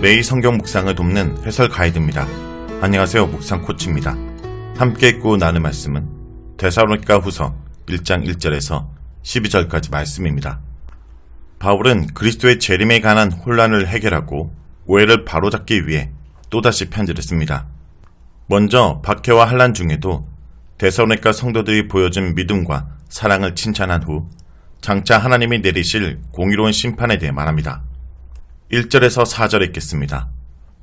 매일 성경 묵상을 돕는 해설 가이드입니다. 안녕하세요. 묵상 코치입니다. 함께 읽고 나눌 말씀은 데살로니가 후서 1장 1절에서 12절까지 말씀입니다. 바울은 그리스도의 재림에 관한 혼란을 해결하고 오해를 바로잡기 위해 또다시 편지를 씁니다. 먼저 박해와 환란 중에도 데살로니가 성도들이 보여준 믿음과 사랑을 칭찬한 후 장차 하나님이 내리실 공의로운 심판에 대해 말합니다. 1절에서 4절에 있겠습니다.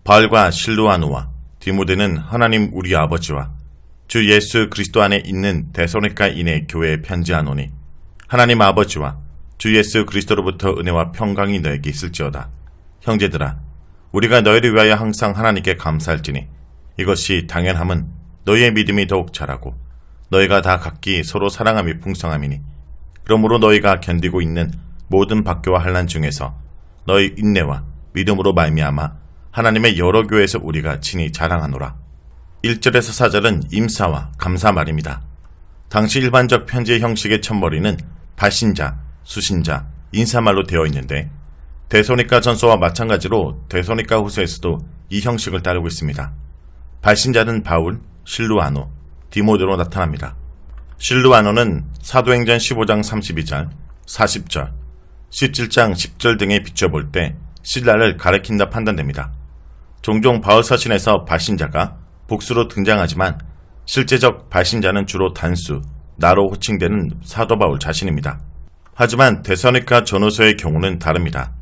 바울과 실루아노와 디모데는 하나님 우리 아버지와 주 예수 그리스도 안에 있는 데살로니가인의 교회에 편지하노니 하나님 아버지와 주 예수 그리스도로부터 은혜와 평강이 너에게 있을지어다. 형제들아 우리가 너희를 위하여 항상 하나님께 감사할지니 이것이 당연함은 너희의 믿음이 더욱 자라고 너희가 다 각기 서로 사랑함이 풍성함이니 그러므로 너희가 견디고 있는 모든 박교와 환란 중에서 너희 인내와 믿음으로 말미암아 하나님의 여러 교회에서 우리가 친히 자랑하노라. 1절에서 4절은 임사와 감사 말입니다. 당시 일반적 편지의 형식의 첫머리는 발신자, 수신자, 인사말로 되어 있는데 대소니까 전서와 마찬가지로 대소니까 후서에서도 이 형식을 따르고 있습니다. 발신자는 바울, 실루아노, 디모데로 나타납니다. 실루아노는 사도행전 15장 32절, 40절, 17장 10절 등에 비춰볼 때 신라를 가리킨다 판단됩니다. 종종 바울 서신에서 발신자가 복수로 등장하지만 실제적 발신자는 주로 단수, 나로 호칭되는 사도 바울 자신입니다. 하지만 대서니까 전후서의 경우는 다릅니다.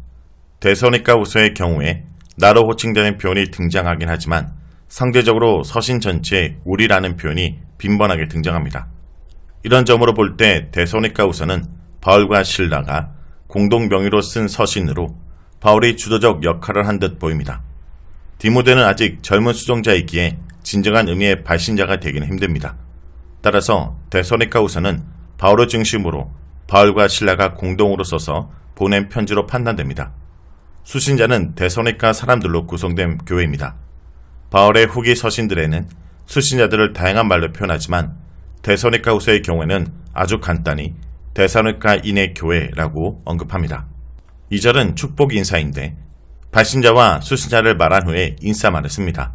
대서니까 후서의 경우에 나로 호칭되는 표현이 등장하긴 하지만 상대적으로 서신 전체에 우리라는 표현이 빈번하게 등장합니다. 이런 점으로 볼 때 대서니까 후서는 바울과 신라가 공동 명의로 쓴 서신으로 바울이 주도적 역할을 한 듯 보입니다. 디모데는 아직 젊은 수종자이기에 진정한 의미의 발신자가 되기는 힘듭니다. 따라서 데소니카 우서는 바울의 중심으로 바울과 신라가 공동으로 써서 보낸 편지로 판단됩니다. 수신자는 데소니카 사람들로 구성된 교회입니다. 바울의 후기 서신들에는 수신자들을 다양한 말로 표현하지만 데소니카 우서의 경우에는 아주 간단히 데사니카인의 교회라고 언급합니다. 2절은 축복 인사인데 발신자와 수신자를 말한 후에 인사말을 씁니다.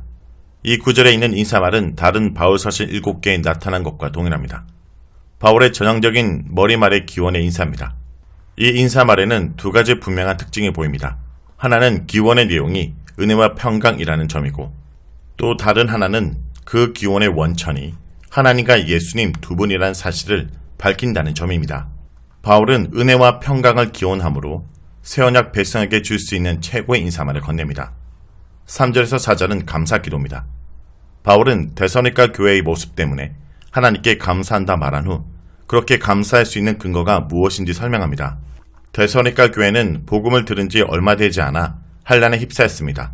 이 구절에 있는 인사말은 다른 바울 서신 7개에 나타난 것과 동일합니다. 바울의 전형적인 머리말의 기원의 인사입니다. 이 인사말에는 두 가지 분명한 특징이 보입니다. 하나는 기원의 내용이 은혜와 평강이라는 점이고 또 다른 하나는 그 기원의 원천이 하나님과 예수님 두 분이라는 사실을 밝힌다는 점입니다. 바울은 은혜와 평강을 기원함으로 새 언약 백성에게 줄 수 있는 최고의 인사말을 건넵니다. 3절에서 4절은 감사 기도입니다. 바울은 대서니까 교회의 모습 때문에 하나님께 감사한다 말한 후 그렇게 감사할 수 있는 근거가 무엇인지 설명합니다. 대서니까 교회는 복음을 들은 지 얼마 되지 않아 한란에 휩싸였습니다.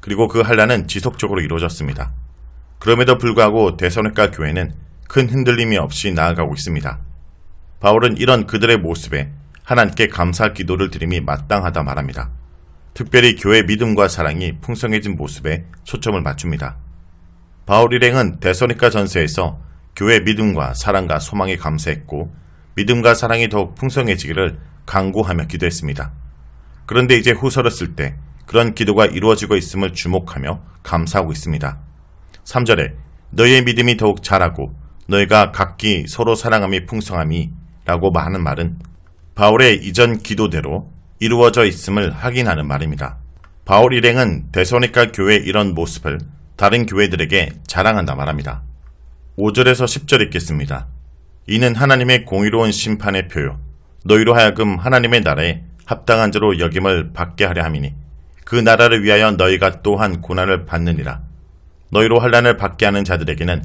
그리고 그 한란은 지속적으로 이루어졌습니다. 그럼에도 불구하고 대서니까 교회는 큰 흔들림이 없이 나아가고 있습니다. 바울은 이런 그들의 모습에 하나님께 감사 기도를 드림이 마땅하다 말합니다. 특별히 교회 믿음과 사랑이 풍성해진 모습에 초점을 맞춥니다. 바울 일행은 대서니까 전서에서 교회 믿음과 사랑과 소망에 감사했고 믿음과 사랑이 더욱 풍성해지기를 강구하며 기도했습니다. 그런데 이제 후서를 쓸 때 그런 기도가 이루어지고 있음을 주목하며 감사하고 있습니다. 3절에 너희의 믿음이 더욱 자라고 너희가 각기 서로 사랑함이 풍성함이 라고 하는 말은 바울의 이전 기도대로 이루어져 있음을 확인하는 말입니다. 바울 일행은 데소니카 교회의 이런 모습을 다른 교회들에게 자랑한다 말합니다. 5절에서 10절 읽겠습니다. 이는 하나님의 공의로운 심판의 표요. 너희로 하여금 하나님의 나라에 합당한 자로 여김을 받게 하려 함이니 그 나라를 위하여 너희가 또한 고난을 받느니라. 너희로 환란을 받게 하는 자들에게는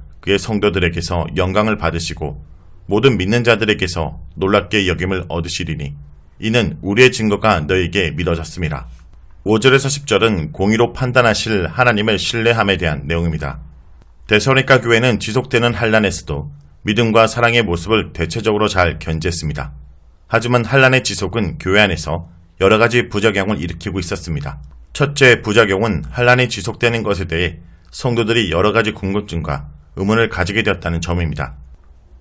그의 성도들에게서 영광을 받으시고 모든 믿는 자들에게서 놀랍게 여김을 얻으시리니 이는 우리의 증거가 너에게 믿어졌습니다. 5절에서 10절은 공의로 판단하실 하나님을 신뢰함에 대한 내용입니다. 데서니카 교회는 지속되는 한란에서도 믿음과 사랑의 모습을 대체적으로 잘 견제했습니다. 하지만 한란의 지속은 교회 안에서 여러 가지 부작용을 일으키고 있었습니다. 첫째 부작용은 한란이 지속되는 것에 대해 성도들이 여러 가지 궁금증과 의문을 가지게 되었다는 점입니다.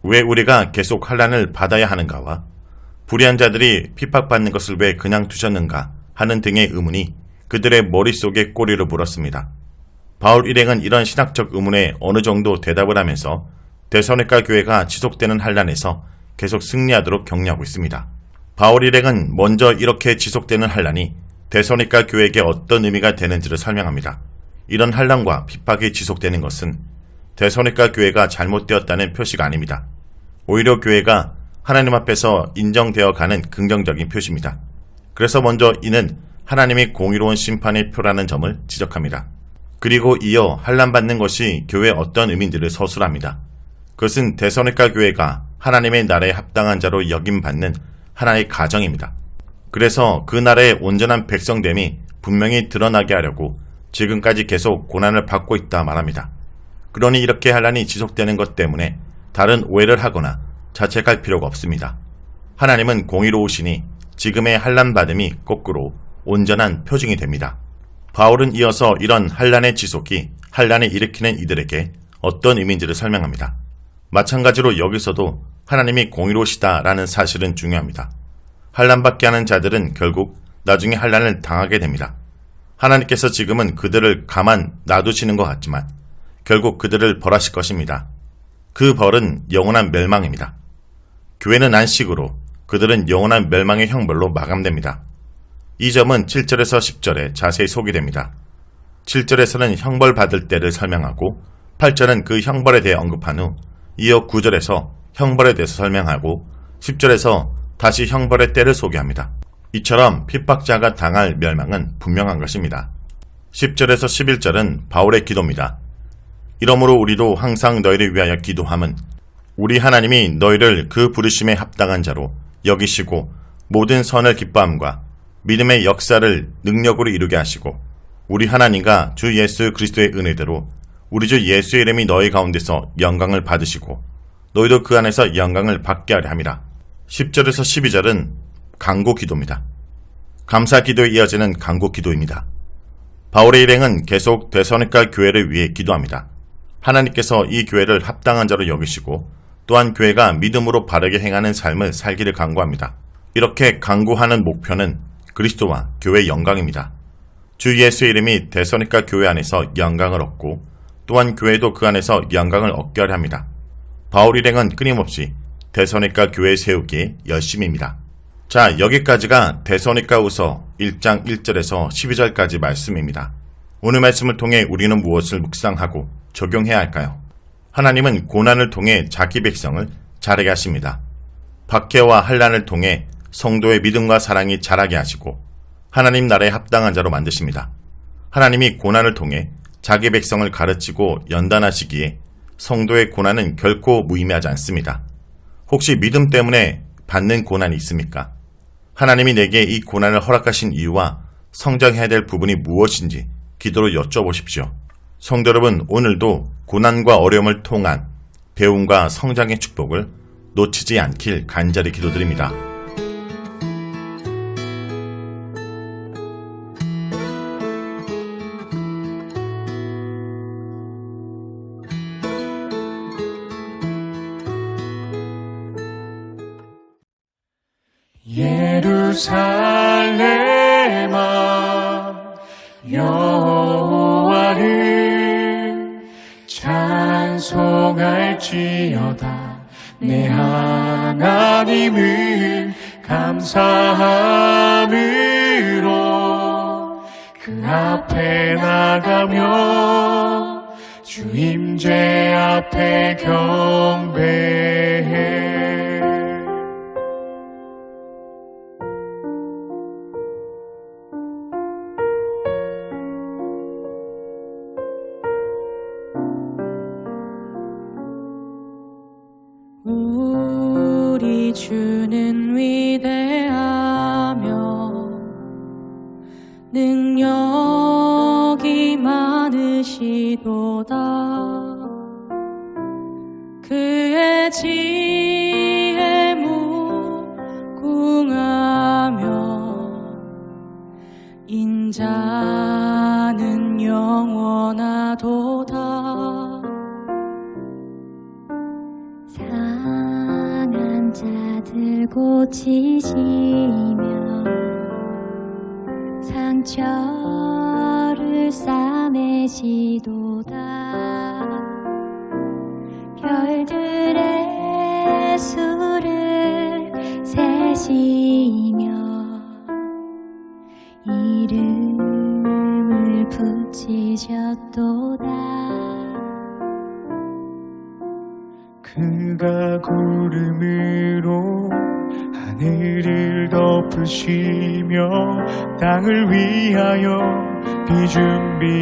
왜 우리가 계속 한란을 받아야 하는가와 불의한 자들이 핍박받는 것을 왜 그냥 두셨는가 하는 등의 의문이 그들의 머릿속에 꼬리를 물었습니다. 바울 일행은 이런 신학적 의문에 어느 정도 대답을 하면서 대선회가 교회가 지속되는 한란에서 계속 승리하도록 격려하고 있습니다. 바울 일행은 먼저 이렇게 지속되는 한란이 대선회가 교회에게 어떤 의미가 되는지를 설명합니다. 이런 한란과 핍박이 지속되는 것은 대선회가 교회가 잘못되었다는 표시가 아닙니다. 오히려 교회가 하나님 앞에서 인정되어 가는 긍정적인 표시입니다. 그래서 먼저 이는 하나님이 공의로운 심판의 표라는 점을 지적합니다. 그리고 이어 한란받는 것이 교회의 어떤 의미인지를 서술합니다. 그것은 대선회가 교회가 하나님의 나라에 합당한 자로 여김받는 하나의 가정입니다. 그래서 그 나라의 온전한 백성됨이 분명히 드러나게 하려고 지금까지 계속 고난을 받고 있다 말합니다. 그러니 이렇게 한란이 지속되는 것 때문에 다른 오해를 하거나 자책할 필요가 없습니다. 하나님은 공의로우시니 지금의 한란 받음이 거꾸로 온전한 표징이 됩니다. 바울은 이어서 이런 한란의 지속이 한란을 일으키는 이들에게 어떤 의미인지를 설명합니다. 마찬가지로 여기서도 하나님이 공의로우시다라는 사실은 중요합니다. 한란받게 하는 자들은 결국 나중에 한란을 당하게 됩니다. 하나님께서 지금은 그들을 가만 놔두시는 것 같지만 결국 그들을 벌하실 것입니다. 그 벌은 영원한 멸망입니다. 교회는 안식으로 그들은 영원한 멸망의 형벌로 마감됩니다. 이 점은 7절에서 10절에 자세히 소개됩니다. 7절에서는 형벌 받을 때를 설명하고 8절은 그 형벌에 대해 언급한 후 이어 9절에서 형벌에 대해서 설명하고 10절에서 다시 형벌의 때를 소개합니다. 이처럼 핍박자가 당할 멸망은 분명한 것입니다. 10절에서 11절은 바울의 기도입니다. 이러므로 우리도 항상 너희를 위하여 기도함은 우리 하나님이 너희를 그 부르심에 합당한 자로 여기시고 모든 선을 기뻐함과 믿음의 역사를 능력으로 이루게 하시고 우리 하나님과 주 예수 그리스도의 은혜대로 우리 주 예수의 이름이 너희 가운데서 영광을 받으시고 너희도 그 안에서 영광을 받게 하려 함이라. 10절에서 12절은 강구 기도입니다. 감사 기도에 이어지는 강구 기도입니다. 바울의 일행은 계속 대선의과 교회를 위해 기도합니다. 하나님께서 이 교회를 합당한 자로 여기시고 또한 교회가 믿음으로 바르게 행하는 삶을 살기를 강구합니다. 이렇게 강구하는 목표는 그리스도와 교회의 영광입니다. 주 예수의 이름이 대선의과 교회 안에서 영광을 얻고 또한 교회도 그 안에서 영광을 얻게 하려 합니다. 바울 일행은 끊임없이 대선의과 교회 세우기에 열심입니다. 자, 여기까지가 대선의과 우서 1장 1절에서 12절까지 말씀입니다. 오늘 말씀을 통해 우리는 무엇을 묵상하고 적용해야 할까요? 하나님은 고난을 통해 자기 백성을 자라게 하십니다. 박해와 한란을 통해 성도의 믿음과 사랑이 자라게 하시고 하나님 나라에 합당한 자로 만드십니다. 하나님이 고난을 통해 자기 백성을 가르치고 연단하시기에 성도의 고난은 결코 무의미하지 않습니다. 혹시 믿음 때문에 받는 고난이 있습니까? 하나님이 내게 이 고난을 허락하신 이유와 성장해야 될 부분이 무엇인지 기도로 여쭤보십시오. 성도 여러분, 오늘도 고난과 어려움을 통한 배움과 성장의 축복을 놓치지 않길 간절히 기도드립니다. 예루살렘아 여호와를 찬송할지어다. 내 하나님을 감사함으로 그 앞에 나가며 주 임재 앞에 경배해 하시도다. 그의 지혜 무궁하며 인자는 영원하도다. 상한 자들 고치시며 상처를 싸 매시도다. 별들의 수를 세시며 이름을 붙이셨도다. 그가 구름으로 하늘을 덮으시며 땅을 위하여 비준비하시니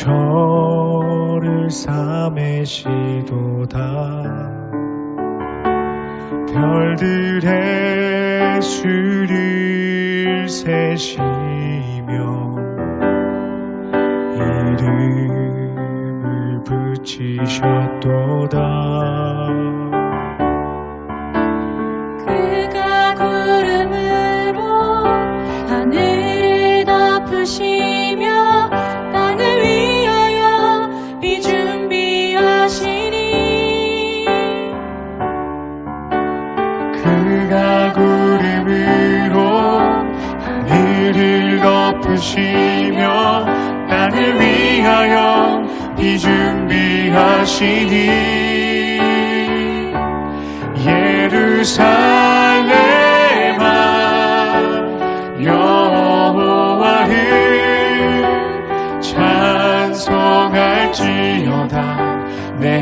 상처를 싸매시도다. 별들의 수를 세시며 이름을 붙이셨도다 예루살렘아 여호와를 찬송할지어다. 내